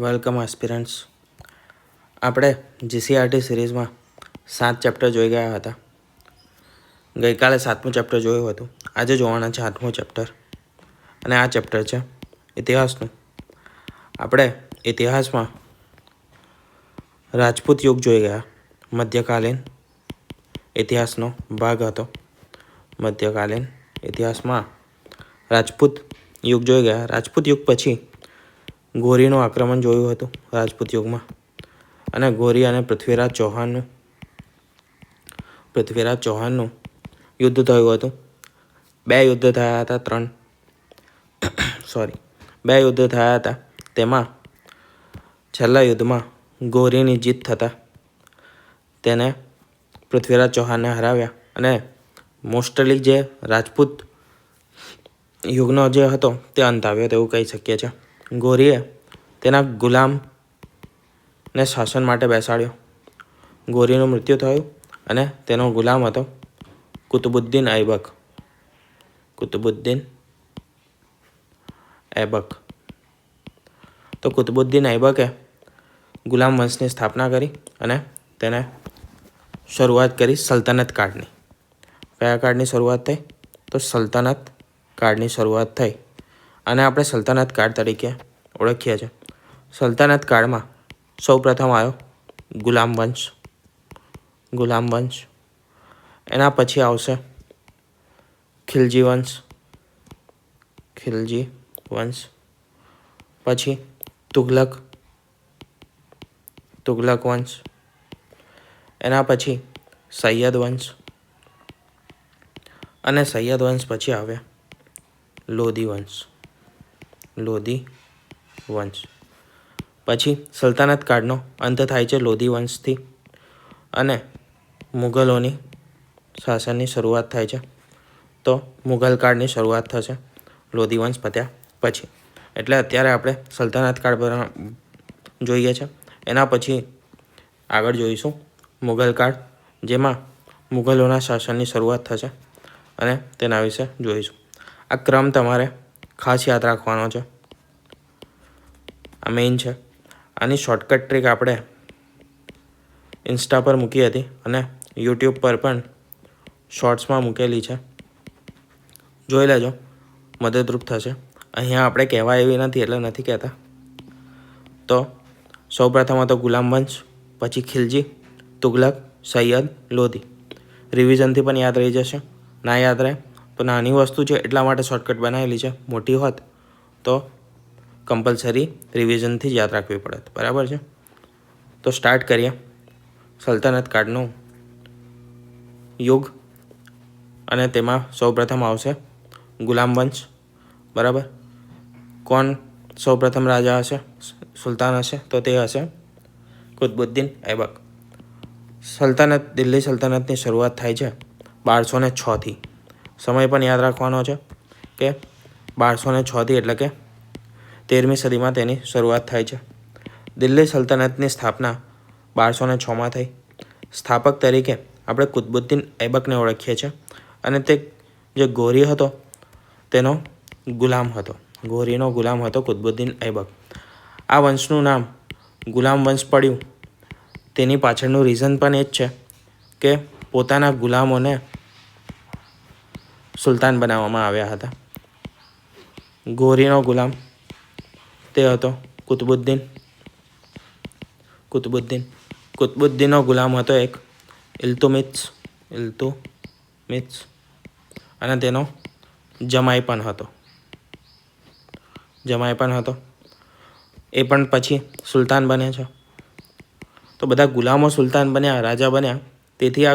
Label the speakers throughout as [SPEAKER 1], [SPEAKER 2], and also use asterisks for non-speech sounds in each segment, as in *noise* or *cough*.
[SPEAKER 1] Welcome aspirants આપણે GCRT સિરીઝમાં સાત ચેપ્ટર જોઈ ગયા હતા. ગઈકાલે સાતમું ચેપ્ટર જોયું હતું. આજે જોવાના છે આઠમું ચેપ્ટર અને આ ચેપ્ટર છે ઇતિહાસનું. આપણે ઇતિહાસમાં રાજપૂત યુગ જોઈ ગયા. મધ્યકાલીન ઇતિહાસનો ભાગ હતો. મધ્યકાલીન ઇતિહાસમાં રાજપૂત યુગ જોઈ ગયા. રાજપૂત યુગ પછી ગોરીનું આક્રમણ જોયું હતું રાજપૂત યુગમાં. અને ગોરી અને પૃથ્વીરાજ ચૌહાણનું પૃથ્વીરાજ ચૌહાણનું યુદ્ધ થયું હતું. બે યુદ્ધ થયા હતા, ત્રણ. સોરી બે યુદ્ધ થયા હતા. તેમાં છેલ્લા યુદ્ધમાં ગોરીની જીત થતાં તેને પૃથ્વીરાજ ચૌહાણને હરાવ્યા. અને મોસ્ટલી જે રાજપૂત યુગનો જે હતો તે અંત આવ્યો તેવું કહી શકીએ છીએ. ગોરીએ તેના ગુલામને શાસન માટે બેસાડ્યો. ગોરીનું મૃત્યુ થયું અને તેનો ગુલામ હતો કુતુબુદ્દીન ઐબક કુતુબુદ્દીન ઐબક તો કુતુબુદ્દીન ઐબકે ગુલામ વંશની સ્થાપના કરી અને તેને શરૂઆત કરી સલ્તનત કાળની. કયા કાળની શરૂઆત થઈ? તો સલ્તનત કાળની શરૂઆત થઈ. અને આપણે સલ્તનત કાળ તરીકે ઓળખીએ છીએ. સલ્તનત કાળમાં સૌ પ્રથમ આવ્યો ગુલામ વંશ. ગુલામ વંશ. એના પછી આવશે ખિલજી વંશ. ખિલજી વંશ. પછી તુગલક. તુગલક વંશ. એના પછી સૈયદ વંશ. અને સૈયદ વંશ પછી આવ્યા લોધી વંશ. લોધી વંશ. પછી સલ્તનત કાળનો અંત થાય છે લોધી વંશથી અને મુગલોની શાસનની શરૂઆત થાય છે. તો મુઘલ કાળની શરૂઆત થશે લોધી વંશ પત્યા પછી. એટલે અત્યારે આપણે સલ્તનત કાળ પર જોઈએ છે. એના પછી આગળ જોઈશું મુઘલ કાળ, જેમાં મુઘલોના શાસનની શરૂઆત થશે અને તેના વિશે જોઈશું. આ ક્રમ તમારે ખાસ યાદ રાખવાનો છે. આ મેઇન છે. આની શોર્ટકટ ટ્રીક આપણે ઇન્સ્ટા પર મૂકી હતી અને યુટ્યુબ પર પણ શોર્ટ્સમાં મૂકેલી છે. જોઈ લેજો, મદદરૂપ થશે. અહીંયા આપણે કહેવા એવી નથી, એટલે નથી કહેતા. તો સૌ પ્રથમ હતો ગુલામ વંશ, પછી ખિલજી, તુગલક, સૈયદ, લોધી. રિવિઝનથી પણ યાદ રહી જશે. ના યાદ રહે, તો નાની વસ્તુ છે, એટલા માટે શોર્ટકટ બનાવેલી છે. મોટી હોત તો કમ્પલસરી રિવિઝનથી જ યાદ રાખવી પડે બરાબર છે? તો સ્ટાર્ટ કરીએ. સલ્તનત કાળનું યુગ અને તેમાં સૌપ્રથમ આવશે ગુલામ વંશ, બરાબર? કોણ સૌપ્રથમ રાજા હશે? સુલતાન હશે, તો તે હશે કુતબુદ્દીન ઐબક. સલ્તનત, દિલ્હી સલ્તનતની શરૂઆત થાય છે બારસો ને છથી સમય પણ યાદ રાખવાનો છે કે બારસો ને છથી એટલે કે તેરમી સદીમાં તેની શરૂઆત થાય છે. દિલ્હી સલ્તનતની સ્થાપના બારસો ને છમાં થઈ. સ્થાપક તરીકે આપણે કુતબુદ્દીન ઐબકને ઓળખીએ છીએ અને તે જે ગોરી હતો, તેનો ગુલામ હતો. ગોરીનો ગુલામ હતો કુતબુદ્દીન ઐબક. આ વંશનું નામ ગુલામ વંશ પડ્યું. તેની પાછળનું રીઝન પણ એ જ છે કે પોતાના ગુલામોને સુલતાન બનાવવામાં આવ્યા હતા. ગોરીનો ગુલામ તે હતો, કુતબુદ્દીન. કુતબુદ્દીન. કુતબુદ્દીનનો ગુલામ હતો એક, ઇલ્તુમિત્સ ઇલ્તુમિત્સ. અને તેનો જમાઈ પણ હતો. જમાઈ પણ હતો. એ પણ પછી સુલતાન બને છે. તો બધા ગુલામો સુલતાન બન્યા, રાજા બન્યા. તેથી આ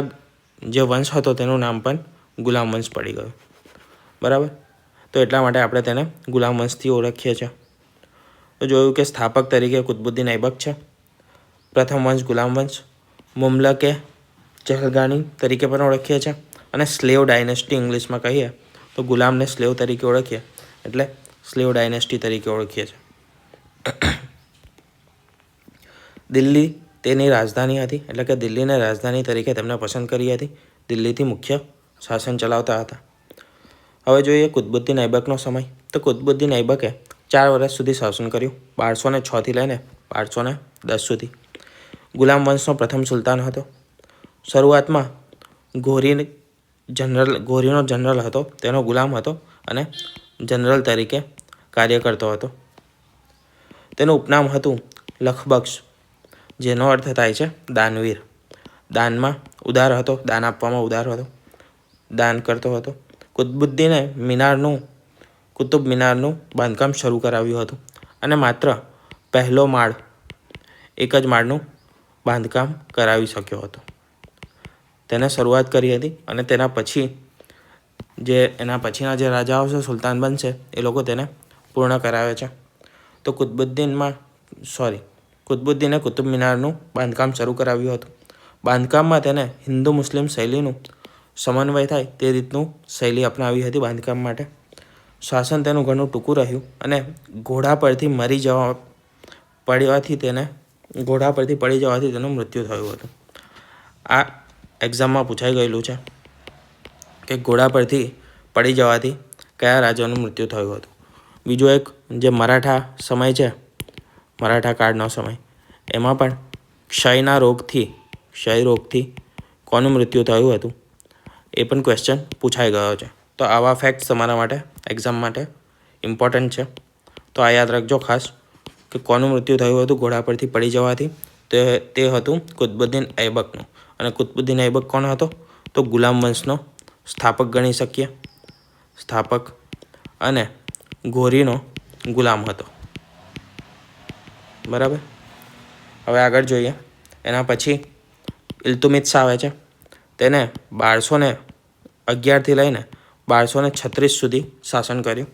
[SPEAKER 1] જે વંશ હતો તેનું નામ પણ ગુલામ વંશ પડી ગયું. બરાબર? તો એટલા માટે આપણે તેને ગુલામ વંશથી ઓળખીએ છીએ. તો જોયું કે સ્થાપક તરીકે કુતબુદ્દીન ઐબક છે. પ્રથમ વંશ ગુલામ વંશ, મુમલકે ચહલગાની તરીકે પણ ઓળખીએ છીએ અને સ્લેવ ડાયનેસ્ટી ઇંગ્લિશમાં કહીએ તો ગુલામને સ્લેવ તરીકે ઓળખીએ એટલે સ્લેવ ડાયનેસ્ટી તરીકે ઓળખીએ છીએ. દિલ્હી તેની રાજધાની હતી એટલે કે દિલ્હીને રાજધાની તરીકે તેમણે પસંદ કરી હતી. દિલ્હીથી મુખ્ય શાસન ચલાવતા હતા. હવે જોઈએ કુતબુદ્દીન ઐબકનો સમય. તો કુતબુદ્દીન ઐબકે ચાર વર્ષ સુધી શાસન કર્યું. બારસો ને છથી લઈને બારસો ને દસ સુધી. ગુલામ વંશનો પ્રથમ સુલતાન હતો. શરૂઆતમાં ઘોરી જનરલ ઘોરીનો જનરલ હતો. તેનો ગુલામ હતો અને જનરલ તરીકે કાર્ય કરતો હતો. તેનું ઉપનામ હતું લખબક્ષ, જેનો અર્થ થાય છે દાનવીર. દાનમાં ઉદાર હતો. દાન આપવામાં ઉદાર હતો. દાન કરતો હતો. કુતબુદ્દીને મિનારનું કુતુબ મિનારનું બાંધકામ શરૂ કરાવ્યું હતું અને માત્ર પહેલો માળ, એક જ માળનું બાંધકામ કરાવી શક્યો હતો. તેને શરૂઆત કરી હતી અને તેના પછી જે, એના પછીના જે રાજાઓ છે, સુલતાન બનશે, એ લોકો તેને પૂર્ણ કરાવે છે. તો કુતબુદ્દીનમાં સોરી કુતબુદ્દીને કુતુબ મિનારનું બાંધકામ શરૂ કરાવ્યું હતું. બાંધકામમાં તેને હિન્દુ મુસ્લિમ શૈલીનું સમન્વય થાય તે રીતનું શૈલી અપનાવી હતી બાંધકામ માટે. શાસન તેનું ઘણું ટૂંકું રહ્યું અને ઘોડા પરથી મરી જવા પડવાથી તેને, ઘોડા પરથી પડી જવાથી તેનું મૃત્યુ થયું હતું. આ એક્ઝામમાં પૂછાઈ ગયેલું છે કે ઘોડા પરથી પડી જવાથી કયા રાજાનું મૃત્યુ થયું હતું. બીજો એક, જે મરાઠા સમય છે, મરાઠા કાળનો સમય, એમાં પણ ક્ષયના રોગથી, ક્ષય રોગથી કોનું મૃત્યુ થયું હતું? એ પણ ક્વેશ્ચન પૂછાઈ ગયો છે. તો આવા ફેક્ટ્સ તમારા માટે એક્ઝામ માટે ઇમ્પોર્ટન્ટ છે. તો આ યાદ રાખજો ખાસ કે કોનું મૃત્યુ થયું હતું, ઘોડા પરથી પડી જવાથી, તે તે હતું કુતબુદ્દીન ઐબકનું. અને કુતબુદ્દીન ઐબક કોણ હતો? તો ગુલામ વંશનો સ્થાપક ગણી શકીએ. સ્થાપક અને ઘોરીનો ગુલામ હતો. બરાબર? હવે આગળ જોઈએ. એના પછી ઇલ્તુમિત્સ આવે છે. તેને બારસો ને અગિયારથી લઈને બારસો ને છત્રીસ સુધી શાસન કર્યું.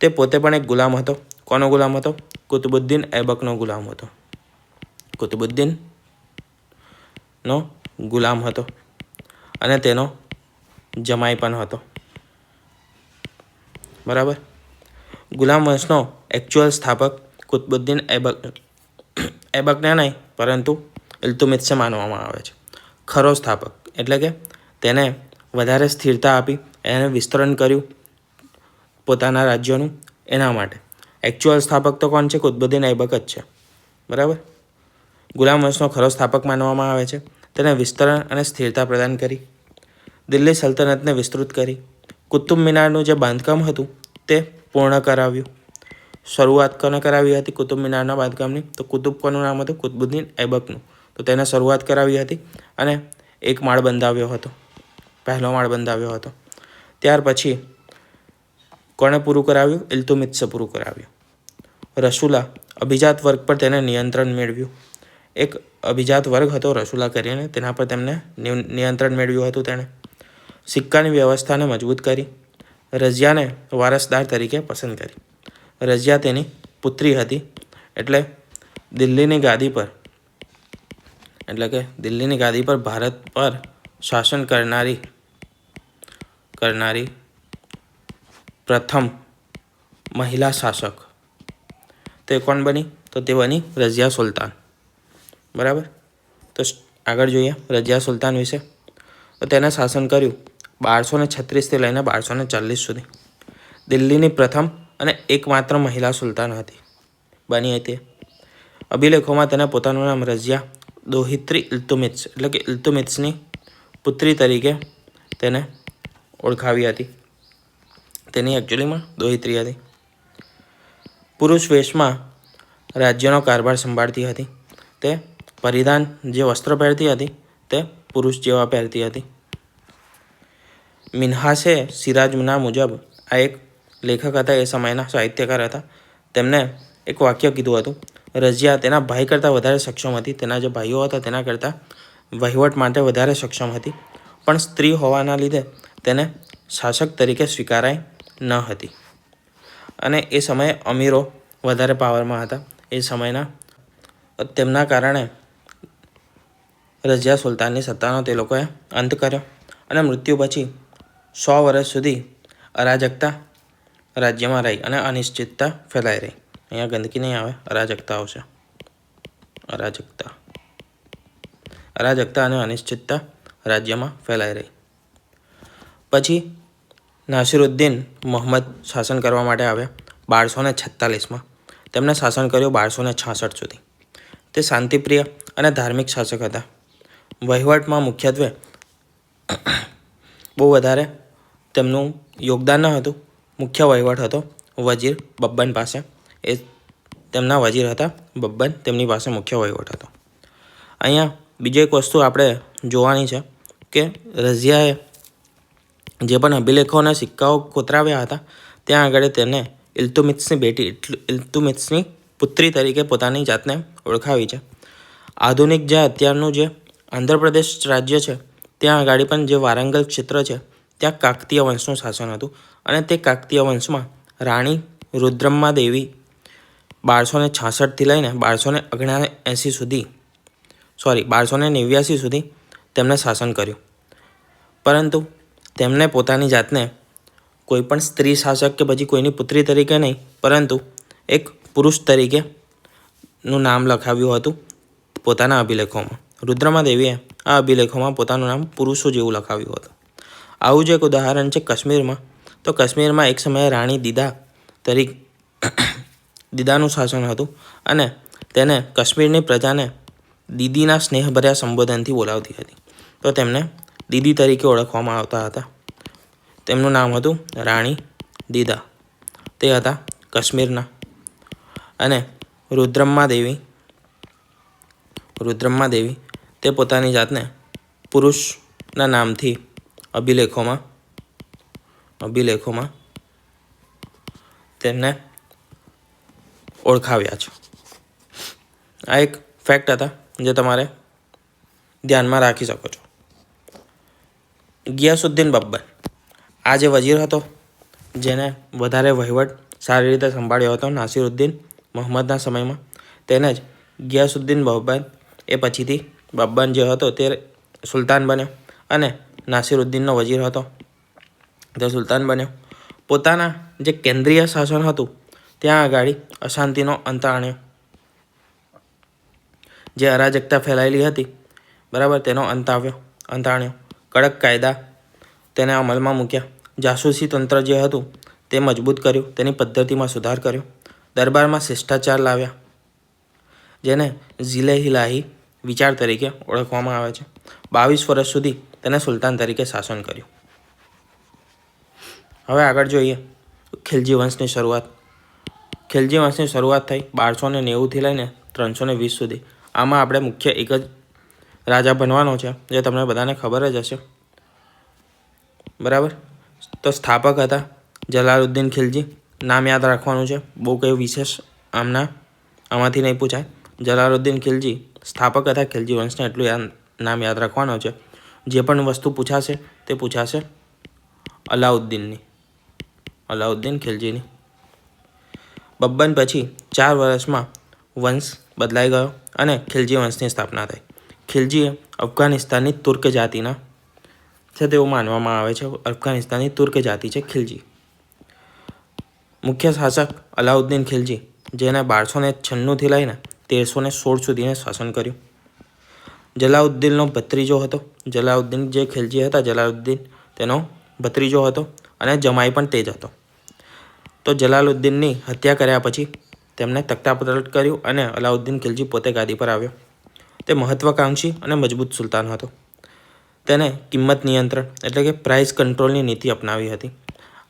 [SPEAKER 1] તે પોતે પણ એક ગુલામ હતો. કોનો ગુલામ હતો? કુતુબુદ્દીન એબકનો ગુલામ હતો. કુતુબુદ્દીન નો ગુલામ હતો અને તેનો જમાઈ પણ હતો. બરાબર? ગુલામ વંશનો એકચ્યુઅલ સ્થાપક કુતબુદ્દીન એબક એબકને નહીં, પરંતુ ઇલ્તુમિત્સે માનવામાં આવે છે. ખરો સ્થાપક. એટલે કે તેને વધારે સ્થિરતા આપી એને વિસ્તરણ કર્યું પોતાના રાજ્યોનું એના માટે. એકચ્યુઅલ સ્થાપક તો કોણ છે? કુતબુદ્દીન ઐબક જ છે. બરાબર? ગુલામ વંશનો ખરો સ્થાપક માનવામાં આવે છે. તેને વિસ્તરણ અને સ્થિરતા પ્રદાન કરી. દિલ્હી સલ્તનતને વિસ્તૃત કરી. કુતુબ મિનારનું જે બાંધકામ હતું તે પૂર્ણ કરાવ્યું. શરૂઆત કોને કરાવી હતી? કુતુબ મિનારના બાંધકામની. તો કુતુબ કોનું નામ હતું? કુતબુદ્દીન ઐબકનું તો તેને શરૂઆત કરાવી હતી અને એક માળ બંધાવ્યો હતો. પહેલો માળ બંધાવ્યો હતો. ત્યાર પછી કોણે પૂરું કરાવ્યું? ઇલ્તુમિત્સે પૂરું કરાવ્યું. રસુલા અભિજાત વર્ગ પર તેને નિયંત્રણ મેળવ્યું. એક અભિજાત વર્ગ હતો રસુલા કરીને, તેના પર તેમને નિયંત્રણ મેળવ્યું હતું તેણે. સિક્કાની વ્યવસ્થાને મજબૂત કરી. રઝિયાને વારસદાર તરીકે પસંદ કરી. રઝિયા તેની પુત્રી હતી, એટલે દિલ્હીની ગાદી પર, એટલે કે દિલ્હીની ગાદી પર ભારત પર શાસન કરનારી કરનારી પ્રથમ મહિલા શાસક. તે કોણ બની? તો તે બની રઝિયા સુલતાન. બરાબર? તો આગળ જોઈએ રઝિયા સુલતાન વિશે. તો તેને શાસન કર્યું બારસો ને છત્રીસથી લઈને બારસો ને ચાલીસ સુધી. દિલ્હીની પ્રથમ અને એકમાત્ર મહિલા સુલતાન હતી. બની હતી. અભિલેખોમાં તેને પોતાનું નામ રઝિયા દોહિત્રી ઇલ્તુમિત્સ, એટલે કે ઇલ્તુમિત્સની પુત્રી તરીકે તેને ઓળખાવી હતી. તેની એકચ્યુઅલીમાં દોહિત્રી હતી. પુરુષ વેશમાં રાજ્યનો કારભાર સંભાળતી હતી. તે પરિધાન જે વસ્ત્ર પહેરતી હતી, તે પુરુષ જેવા પહેરતી હતી. મિન્હાસે સિરાજના મુજબ આ એક લેખક હતા, એ સમયના સાહિત્યકાર હતા. તેમને એક વાક્ય કીધું હતું રજિયા તેના ભાઈ કરતાં વધારે સક્ષમ હતી. તેના જે ભાઈઓ હતા, તેના કરતાં વહીવટ માટે વધારે સક્ષમ હતી. પણ સ્ત્રી હોવાના લીધે તેને શાસક તરીકે સ્વીકારાય ન હતી. અને એ સમયે અમીરો વધારે પાવરમાં હતા. એ સમયના, તેમના કારણે રઝિયા સુલતાનની સત્તાનો તે લોકોએ અંત કર્યો અને મૃત્યુ પછી સો વર્ષ સુધી અરાજકતા રાજ્યમાં રહી અને અનિશ્ચિતતા ફેલાઈ રહી. અહીંયા ગંદકી નહીં આવે, અરાજકતા આવશે. અરાજકતા. અરાજકતા અને અનિશ્ચિતતા રાજ્યમાં ફેલાઈ રહી. પછી નાસિરુદ્દીન મોહમ્મદ શાસન કરવા માટે આવ્યા બારસો ને છેતાલીસમાં. તેમણે શાસન કર્યું બારસો ને છાસઠ સુધી. તે શાંતિપ્રિય અને ધાર્મિક શાસક હતા. વહીવટમાં મુખ્યત્વે બહુ વધારે તેમનું યોગદાન ન હતું. મુખ્ય વહીવટ હતો વજીર બબ્બન પાસે. એ તેમના વજીર હતા બબ્બન. તેમની પાસે મુખ્ય વહીવટ હતો. અહીંયા બીજી એક વસ્તુ આપણે જોવાની છે કે રઝિયાએ જે પણ અભિલેખોના સિક્કાઓ કોતરાવ્યા હતા, ત્યાં આગળ તેને ઇલ્તુમિત્સની બેટી ઇલ્તુમિત્સની પુત્રી તરીકે પોતાની જાતને ઓળખાવી છે. આધુનિક જે અત્યારનું જે આંધ્રપ્રદેશ રાજ્ય છે, ત્યાં આગળ પણ જે વારંગલ ક્ષેત્ર છે, ત્યાં કાકતીય વંશનું શાસન હતું અને તે કાકતીય વંશમાં રાણી રુદ્રમ્મા દેવી બારસો ને છાસઠથી લઈને બારસો ને એંસી સુધી, સોરી બારસો ને નેવ્યાસી સુધી તેમણે શાસન કર્યું. પરંતુ તેમને પોતાની જાતને કોઈ પણ સ્ત્રી શાસક કે પછી કોઈની પુત્રી તરીકે નહીં, પરંતુ એક પુરુષ તરીકે નું નામ લખાવ્યું હતું પોતાના અભિલેખોમાં. રુદ્રમા દેવીએ આ અભિલેખોમાં પોતાનું નામ પુરુષો જેવું લખાવ્યું હતું. આવું જ એક ઉદાહરણ છે કાશ્મીરમાં. તો કાશ્મીરમાં એક સમયે રાણી દીદા તરીકે *coughs* દીદાનું શાસન હતું અને તેને કાશ્મીરની પ્રજાને દીદીના સ્નેહભર્યા સંબોધનથી બોલાવતી હતી. તો તેમને દીદી તરીકે ઓળખવામાં આવતા હતા. તેમનું નામ હતું રાણી દીદા. તે હતા કાશ્મીરના. અને રુદ્રમ્મા દેવી રુદ્રમ્મા દેવી તે પોતાની જાતને પુરુષના નામથી અભિલેખોમાં અભિલેખોમાં તેમને ઓળખાવ્યા છે. આ એક ફેક્ટ હતા જે તમારે ધ્યાનમાં રાખી શકો છો. ગિયાસુદ્દીન બબ્બર. આ જે વજીર હતો, જેને વધારે વહીવટ સારી રીતે સંભાળ્યો હતો નાસિરુદ્દીન મોહમ્મદના સમયમાં. તેને જ ગિયાસુદ્દીન બબ્બર એ પછીથી બબ્બન જે હતો તે સુલતાન બન્યો અને નાસિરુદ્દીનનો વજીર હતો. તે સુલતાન બન્યો. પોતાના જે કેન્દ્રીય શાસન હતું, ત્યાં આગળ અશાંતિનો અંત આણ્યો. જે અરાજકતા ફેલાયેલી હતી, બરાબર તેનો અંત આવ્યો, અંત આણ્યો. કડક કાયદા તેને અમલમાં મૂક્યા. જાસૂસી તંત્ર જે હતું તે મજબૂત કર્યું, તેની પદ્ધતિમાં સુધાર કર્યો. દરબારમાં શિષ્ટાચાર લાવ્યા, જેને ઝીલે હિલાહી વિચાર તરીકે ઓળખવામાં આવે છે. બાવીસ વર્ષ સુધી તેને સુલતાન તરીકે શાસન કર્યું. હવે આગળ જોઈએ ખિલજી વંશની શરૂઆત. ખિલજી વંશની શરૂઆત થઈ બારસો ને નેવુંથી લઈને ત્રણસો ને વીસ સુધી. આમાં આપણે મુખ્ય એક જ રાજા બનવાનો છે જે તમને બધાને ખબર જ હશે. બરાબર? તો સ્થાપક હતા જલાલુદ્દીન ખિલજી. નામ યાદ રાખવાનું છે, બહુ કંઈ વિશેષ આમના આમાંથી નહીં પૂછાય. જલાલુદ્દીન ખિલજી સ્થાપક હતા, ખિલજી વંશને એટલું યાદ, નામ યાદ રાખવાનું છે. જે પણ વસ્તુ પૂછાશે, તે પૂછાશે અલાઉદ્દીનની, અલાઉદ્દીન ખિલજીની. બબ્બન પછી ચાર વર્ષમાં વંશ બદલાઈ ગયો અને ખિલજી વંશની સ્થાપના થઈ. ખિલજીએ અફઘાનિસ્તાનની તુર્ક જાતિના છે તેવું માનવામાં આવે છે. અફઘાનિસ્તાનની તુર્ક જાતિ છે ખિલજી. મુખ્ય શાસક અલાઉદ્દીન ખિલજી, જેને બારસો ને છન્નુંથી લઈને તેરસો ને સોળ સુધીને શાસન કર્યું. જલાઉદ્દીનનો ભત્રીજો હતો. જલાઉદ્દીન જે ખિલજી હતા, જલાઉદ્દીન તેનો ભત્રીજો હતો અને જમાઈ પણ તે જ હતો. તો જલાલુદ્દીનની હત્યા કર્યા પછી તેમણે તખ્તાપલટ કર્યું અને અલાઉદ્દીન ખિલજી પોતે ગાદી પર આવ્યો. તે મહત્વાકાંક્ષી અને મજબૂત સુલતાન હતો. તેને કિંમત નિયંત્રણ એટલે કે પ્રાઇસ કંટ્રોલની નીતિ અપનાવી હતી.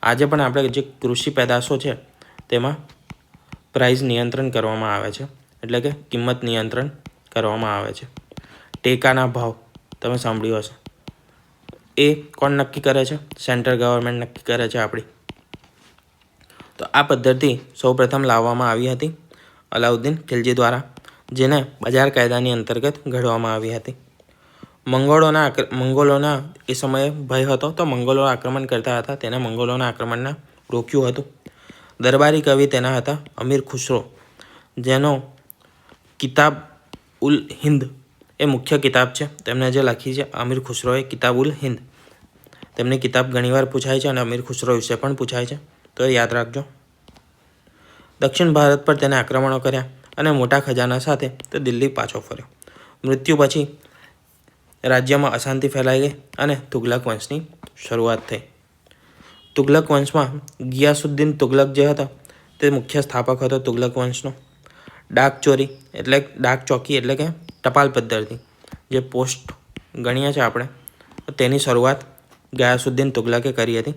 [SPEAKER 1] આજે પણ આપણે જે કૃષિ પેદાશો છે, તેમાં પ્રાઇસ નિયંત્રણ કરવામાં આવે છે, એટલે કે કિંમત નિયંત્રણ કરવામાં આવે છે. ટેકાના ભાવ, તમે સાંભળ્યું હશે. એ કોણ નક્કી કરે છે? સેન્ટ્રલ ગવર્મેન્ટ નક્કી કરે છે આપણી. તો આ પદ્ધતિ સૌપ્રથમ લાવવામાં આવી હતી અલાઉદ્દીન ખિલજી દ્વારા. જેને બજાર કાયદાની અંતર્ગત ઘડવામાં આવી હતી. મંગોળોના મંગોલોના એ સમયે ભય હતો તો મંગોલો આક્રમણ કરતા હતા. તેને મંગોલોના આક્રમણને રોક્યું હતું. દરબારી કવિ તેના હતા, અમીર ખુસરો, જેનો કિતાબ ઉલ હિન્દ એ મુખ્ય કિતાબ છે. તેમણે જે લખી છે અમીર ખુસરોએ, કિતાબ ઉલ હિન્દ. તેમની કિતાબ ઘણીવાર પૂછાય છે અને અમીર ખુસરો વિશે પણ પૂછાય છે. તો યાદ રાખજો. દક્ષિણ ભારત પર તેને આક્રમણો કર્યા. અને મોટા ખજાના સાથે તે દિલ્હી પાછો ફર્યો. મૃત્યુ પછી રાજ્યમાં અશાંતિ ફેલાઈ ગઈ અને તુગલક વંશની શરૂઆત થઈ. તુગલક વંશમાં ગિયાસુદ્દીન તુગલક જે હતા, તે મુખ્ય સ્થાપક હતો તુગલક વંશનો. ડાક ચોરી એટલે ડાક ચોકી એટલે કે ટપાલ પદ્ધતિ, જે પોસ્ટ ગણીએ છીએ આપણે, તેની શરૂઆત ગયાસુદ્દીન તુગલકે કરી હતી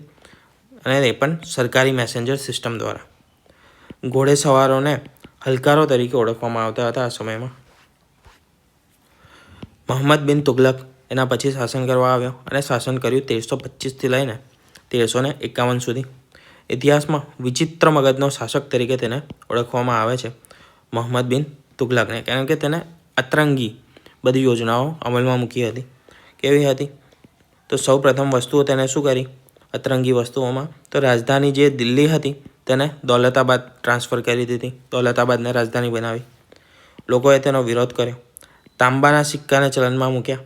[SPEAKER 1] અને એ પણ સરકારી મેસેન્જર સિસ્ટમ દ્વારા. ઘોડે સવારોને હલકારો તરીકે ઓળખવામાં આવતા હતા આ સમયમાં. મોહમ્મદ બિન તુગલક એના પછી શાસન કરવા આવ્યો અને શાસન કર્યું તેરસો પચીસથી લઈને તેરસો ને એકાવન સુધી. ઇતિહાસમાં વિચિત્ર મગજનો શાસક તરીકે તેને ઓળખવામાં આવે છે મોહમ્મદ બિન તુગલકને, કારણ કે તેને અતરંગી બધી યોજનાઓ અમલમાં મૂકી હતી. કેવી હતી? તો સૌ પ્રથમ વસ્તુઓ તેને શું કરી? અતરંગી વસ્તુઓમાં. તો રાજધાની જે દિલ્હી હતી તેને દૌલતાબાદ ટ્રાન્સફર કરી દીધી. દૌલતાબાદને રાજધાની બનાવી. લોકોએ તેનો વિરોધ કર્યો. તાંબાના સિક્કાને ચલણમાં મૂક્યા.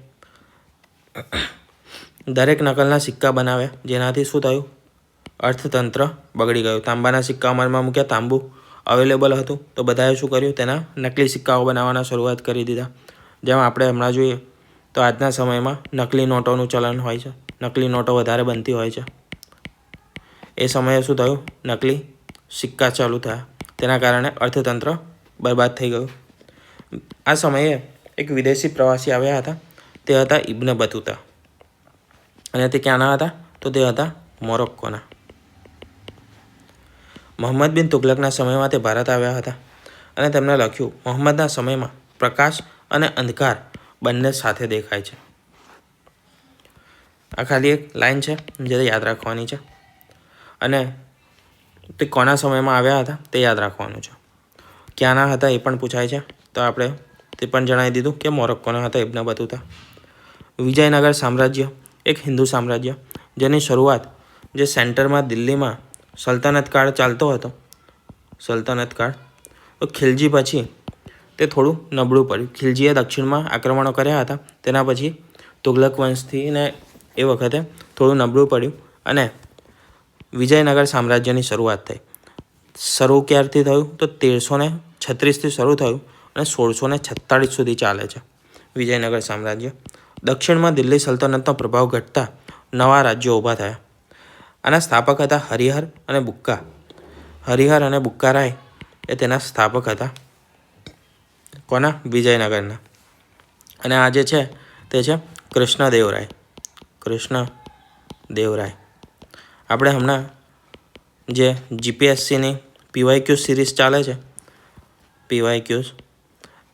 [SPEAKER 1] દરેક નકલના સિક્કા બનાવ્યા. જેનાથી શું થયું? અર્થતંત્ર બગડી ગયું. તાંબાના સિક્કા અમલમાં મૂક્યા. તાંબુ અવેલેબલ હતું. તો બધાએ શું કર્યું? તેના નકલી સિક્કાઓ બનાવવાના શરૂઆત કરી દીધા. જેમ આપણે હમણાં જોઈએ, તો આજના સમયમાં નકલી નોટોનું ચલણ હોય છે. નકલી નોટો વધારે બનતી હોય છે. એ સમયે શું થયું? નકલી સિક્કા ચાલુ થયા. તેના કારણે અર્થતંત્ર બરબાદ થઈ ગયું. આ સમયે એક વિદેશી પ્રવાસી આવ્યા હતા. તે હતા ઇબ્ન બતુતા. અને તે ક્યાંના હતા? તો તે હતા મોરોક્કોના. મોહમ્મદ બિન તુગલકના સમયમાં તે ભારત આવ્યા હતા. અને તેમણે લખ્યું, મોહમ્મદના સમયમાં પ્રકાશ અને અંધકાર બંને સાથે દેખાય છે. આ ખાલી એક લાઈન છે, જે યાદ રાખવાની છે. અને તે કોના સમયમાં આવ્યા હતા તે યાદ રાખવાનું છે. ક્યાંના હતા એ પણ પૂછાય છે. તો આપણે તે પણ જણાવી દીધું કે મોરક્કોના હતા ઇબ્ન બતુતા. વિજયનગર સામ્રાજ્ય, એક હિન્દુ સામ્રાજ્ય, જેની શરૂઆત જે સેન્ટરમાં દિલ્હીમાં સલ્તનત કાળ ચાલતો હતો. સલ્તનત કાળ. તો ખિલજી પછી તે થોડું નબળું પડ્યું. ખિલજીએ દક્ષિણમાં આક્રમણો કર્યા હતા. તેના પછી તુગલક વંશથી ને એ વખતે થોડું નબળું પડ્યું. અને વિજયનગર સામ્રાજ્યની શરૂઆત થઈ. શરૂ ક્યારથી થયું? તો તેરસો ને છત્રીસથી શરૂ થયું અને સોળસો ને છત્તાળીસ સુધી ચાલે છે વિજયનગર સામ્રાજ્ય. દક્ષિણમાં દિલ્હી સલ્તનતનો પ્રભાવ ઘટતા નવા રાજ્યો ઊભા થયા. આના સ્થાપક હતા હરિહર અને બુક્કા. હરિહર અને બુક્કા રાય એ તેના સ્થાપક હતા. કોના? વિજયનગરના. અને આ જે છે તે છે કૃષ્ણદેવરાય કૃષ્ણ દેવરાય આપણે હમણાં જે જીપીએસસીની પીવાય ક્યુઝ સિરીઝ ચાલે છે પીવાય ક્યુઝ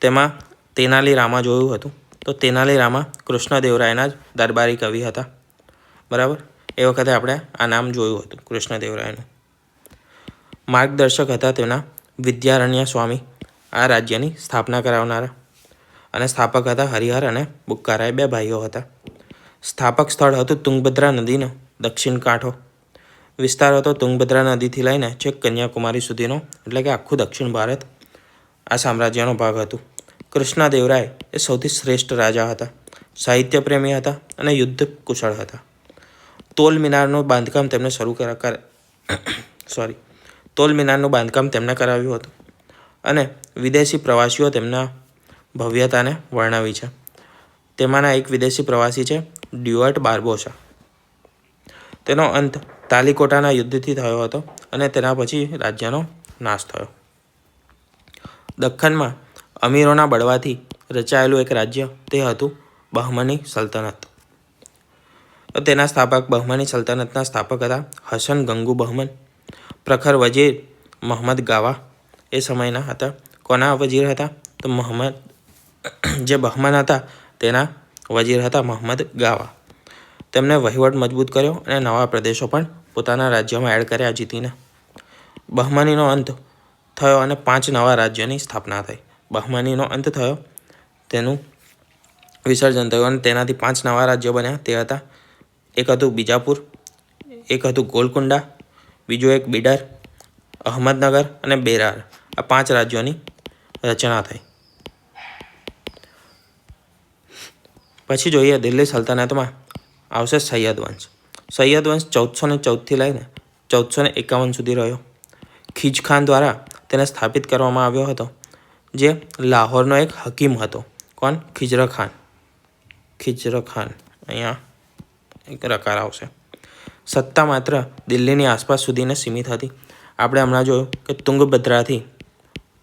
[SPEAKER 1] તેમાં તેનાલી રામા જોયું હતું. તો તેનાલી રામા કૃષ્ણદેવરાયના જ દરબારી કવિ હતા. બરાબર? એ વખતે આપણે આ નામ જોયું હતું, કૃષ્ણદેવરાયનું. માર્ગદર્શક હતા તેના વિદ્યારણ્ય સ્વામી, આ રાજ્યની સ્થાપના કરાવનારા. અને સ્થાપક હતા હરિહર અને બુક્કારાય બે ભાઈઓ હતા. સ્થાપક સ્થળ હતું તુંગભદ્રા નદીનો દક્ષિણ કાંઠો. વિસ્તાર હતો તુંગભદ્રા નદીથી લઈને છેક કન્યાકુમારી સુધીનો, એટલે કે આખું દક્ષિણ ભારત. આ સામ્રાજ્યનો ભાગ હતું. કૃષ્ણદેવરાય એ સૌથી શ્રેષ્ઠ રાજા હતા. સાહિત્ય પ્રેમી હતા અને યુદ્ધ કુશળ હતા. તોલ મિનારનું બાંધકામ તેમણે શરૂ કર સોરી તોલ મિનારનું બાંધકામ તેમણે કરાવ્યું હતું અને વિદેશી પ્રવાસીઓ તેમના ભવ્યતાને વર્ણવી છે. તેમાંના એક વિદેશી પ્રવાસી છે ડ્યુઅર્ટ બાર્બોસા. તેનો અંત તાલીકોટાના યુદ્ધથી થયો હતો અને તેના પછી રાજ્યનો નાશ થયો. દખ્ખનમાં અમીરોના બળવાથી રચાયેલું એક રાજ્ય તે હતું બહમની સલ્તનત. તેના સ્થાપક બહમની સલ્તનતના સ્થાપક હતા હસન ગંગુ બહમન. પ્રખર વજીર મોહમ્મદ ગાવા એ સમયના હતા. કોના વજીર હતા? તો મોહમ્મદ જે બહમન હતા તેના વજીર હતા મોહમ્મદ ગાવા. તેમણે વહીવટ મજબૂત કર્યો અને નવા પ્રદેશો પણ પોતાના રાજ્યમાં એડ કર્યા જીતીને. બહમનીનો અંત થયો અને પાંચ નવા રાજ્યોની સ્થાપના થઈ. બહમનીનો અંત થયો તેનું વિસર્જન થયું અને તેનાથી પાંચ નવા રાજ્યો બન્યા. તે હતા એક હતું બીજાપુર, એક હતું ગોલકુંડા, બીજું એક બિડર, અહમદનગર અને બેરાર. આ પાંચ રાજ્યોની રચના થઈ. પછી જોઈએ દિલ્હી સલ્તનતમાં આવશે સૈયદ વંશ. સૈયદ વંશ ચૌદસો ને ચૌદથી લઈને ચૌદસો ને એકાવન સુધી રહ્યો. ખીજખાન દ્વારા તેને સ્થાપિત કરવામાં આવ્યો હતો, જે લાહોરનો એક હકીમ હતો. કોણ? ખિજર ખાન. ખિજર ખાન. અહીંયા એક રકાર આવશે. સત્તા માત્ર દિલ્હીની આસપાસ સુધીને સીમિત હતી. આપણે હમણાં જોયું કે તુંગભદ્રાથી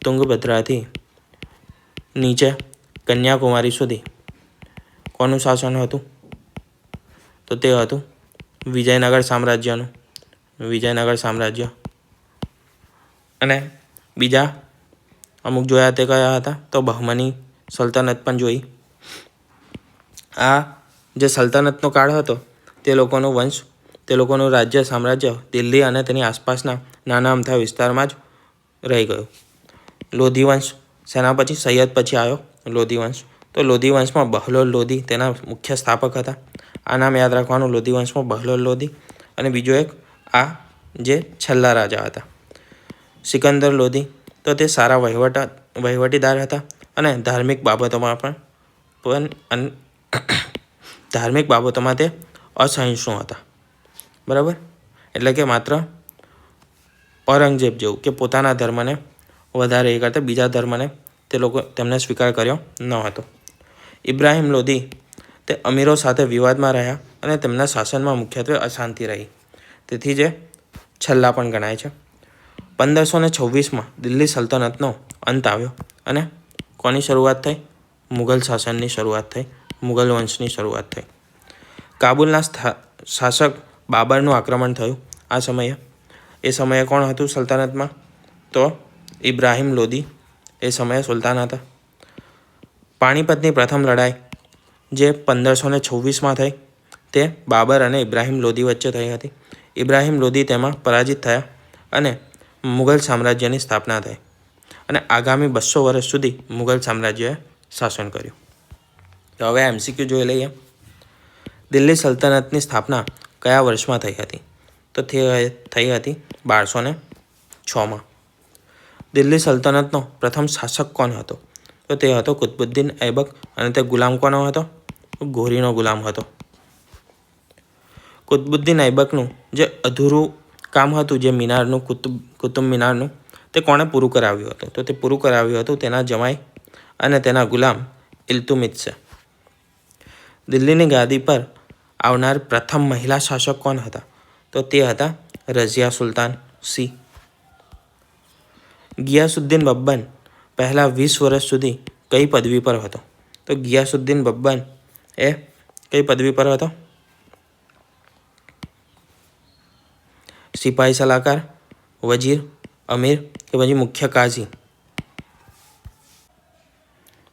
[SPEAKER 1] તુંગભદ્રાથી નીચે કન્યાકુમારી સુધી કોનું શાસન હતું? તો તે હતું. વિજયનગર સામ્રાજ્યનું. વિજયનગર સામ્રાજ્ય. અને બીજા અમુક જોયા તે કયા હતા? તો બહમની સલ્તનત પણ જોઈ. આ જે સલ્તનતનો કાળ હતો, તે લોકોનો વંશ, તે લોકોનું રાજ્ય, સામ્રાજ્ય, દિલ્હી અને તેની આસપાસના નાના અમથા વિસ્તારમાં જ રહી ગયું. લોધી વંશ સેના પછી, સૈયદ પછી આવ્યો લોધી વંશ. તો લોધી વંશમાં બહલોલ લોધી તેના મુખ્ય સ્થાપક હતા. આ નામ યાદ રાખવાનું લોધી વંશમાં બહલોલ લોધી અને બીજો એક આ જે છેલ્લા રાજા હતા. સિકંદર લોધી તો તે સારા વહીવટ, વહીવટીદાર હતા અને ધાર્મિક બાબતોમાં પણ *coughs* ધાર્મિક બાબતોમાં તે અસહિષ્ણુ હતા. બરાબર? એટલે કે માત્ર ઔરંગઝેબ જેવું કે પોતાના ધર્મને વધારે એ કરતાં બીજા ધર્મને તે લોકો તેમને સ્વીકાર કર્યો ન હતો. ઇબ્રાહિમ લોધી તે અમીરો સાથે વિવાદમાં રહ્યા અને તેમના શાસનમાં મુખ્યત્વે અશાંતિ રહી. તેથી જે છેલ્લા પણ ગણાય છે. પંદરસો ને છવ્વીસમાં દિલ્હી સલ્તનતનો અંત આવ્યો અને કોની શરૂઆત થઈ? મુઘલ શાસનની શરૂઆત થઈ. મુઘલ વંશની શરૂઆત થઈ. કાબુલના શાસક બાબરનું આક્રમણ થયું આ સમયે. એ સમયે કોણ હતું સલ્તનતમાં? તો ઇબ્રાહિમ લોદી એ સમયે સુલતાન હતા. પાણીપતની પ્રથમ લડાઈ, જે પંદરસો ને છવ્વીસમાં થઈ, તે બાબર અને ઇબ્રાહિમ લોદી વચ્ચે થઈ હતી. ઇબ્રાહિમ લોદી તેમાં પરાજિત થયા અને મુઘલ સામ્રાજ્યની સ્થાપના થઈ અને આગામી બસો વર્ષ સુધી મુઘલ સામ્રાજ્યએ શાસન કર્યું. તો હવે એમસીક્યુ જોઈ લઈએ. દિલ્હી સલ્તનતની સ્થાપના કયા વર્ષમાં થઈ હતી? તો થઈ હતી બારસો ને છમાં. દિલ્હી સલ્તનતનો પ્રથમ શાસક કોણ હતો? તો તે હતો કુતબુદ્દીન ઐબક અને તે ગુલામ કોનો હતો? ઘોરીનો ગુલામ હતો. કુતબુદ્દીન ઐબકનું જે અધૂરું કામ હતું, જે મિનારનું કુતુબ કુતુબ મિનારનું, તે કોણે પૂરું કરાવ્યું હતું? તો તે પૂરું કરાવ્યું હતું તેના જમાઈ અને તેના ગુલામ ઇલ્તુમિત્સે દિલ્હીની ગાદી પર આવનાર પ્રથમ મહિલા શાસક કોણ હતા? તો તે હતા રઝિયા સુલતાન સી. ગિયાસુદ્દીન બબ્બન પહેલાં વીસ વર્ષ સુધી કઈ પદવી પર હતો? તો ગિયાસુદ્દીન બબ્બન. એ કઈ પદવી પર હતો? સિપાહી સલાહકાર, વજીર, અમીર કે પછી મુખ્ય કાઝી?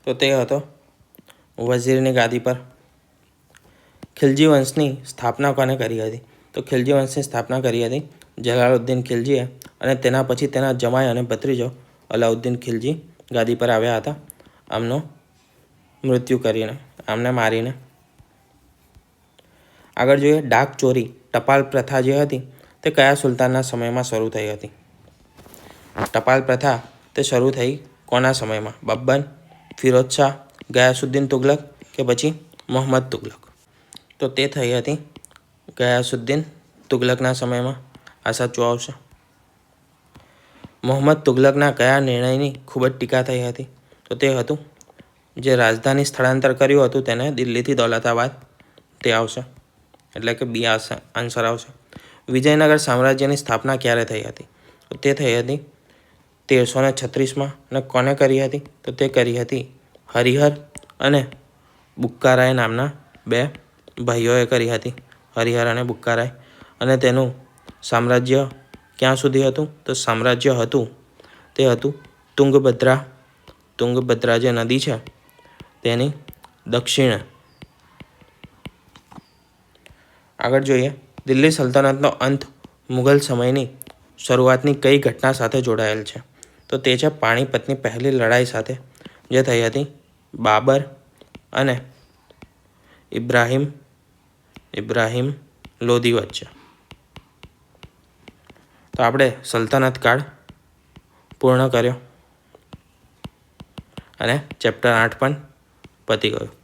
[SPEAKER 1] તો તે હતો વઝીરની ગાદી પર. ખિલજી વંશની સ્થાપના કોને કરી હતી? તો ખિલજી વંશની સ્થાપના કરી હતી જલાલુદ્દીન ખિલજીએ અને તેના પછી તેના જમાઈ અને ભત્રીજો અલાઉદ્દીન ખિલજી ગાદી પર આવ્યા હતા. આમનો મૃત્યુ કરીને, આમને મારીને. આગળ જોઈએ, ડાક ચોરી, ટપાલ પ્રથા જે હતી, તે કયા સુલતાનના સમયમાં શરૂ થઈ હતી? ટપાલ પ્રથા, તે શરૂ થઈ કોના સમયમાં? બબ્બન, ફિરોજ શાહ, ગયાસુદ્દીન તુગલક કે પછી મોહમ્મદ તુગલક? તો તે થઈ હતી ગયાસુદ્દીન તુગલકના સમયમાં. આ સાચું આવશે. મોહમ્મદ તુગલકના કયા નિર્ણયની ખૂબ જ ટીકા થઈ હતી? તો તે હતું, જે રાજધાની સ્થળાંતર કર્યું હતું તેને દિલ્હીથી દૌલતાબાદ. તે આવશે, એટલે કે બી આન્સર આવશે. વિજયનગર સામ્રાજ્યની સ્થાપના ક્યારે થઈ હતી? તો તે થઈ હતી તેરસો ને છત્રીસમાં. અને કોને કરી હતી? તો તે કરી હતી હરિહર અને બુક્કારાય નામના બે ભાઈઓએ કરી હતી, હરિહર અને બુક્કારાય. અને તેનું સામ્રાજ્ય ક્યાં સુધી હતું? તો સામ્રાજ્ય હતું. તે હતું તુંગભદ્રા. તુંગભદ્રા જે નદી છે, તેની દક્ષિણે. આગળ જોઈએ. દિલ્હી સલ્તનતનો અંત મુઘલ સમયની શરૂઆતની કઈ ઘટના સાથે જોડાયેલ છે? તો તે છે પાણીપતની પહેલી લડાઈ સાથે, જે થઈ હતી બાબર અને ઇબ્રાહિમ ઇબ્રાહિમ લોધી વચ્ચે. તો આપણે સલ્તનત કાળ પૂર્ણ કર્યો. અને ચેપ્ટર આઠ પણ પતી ગયું.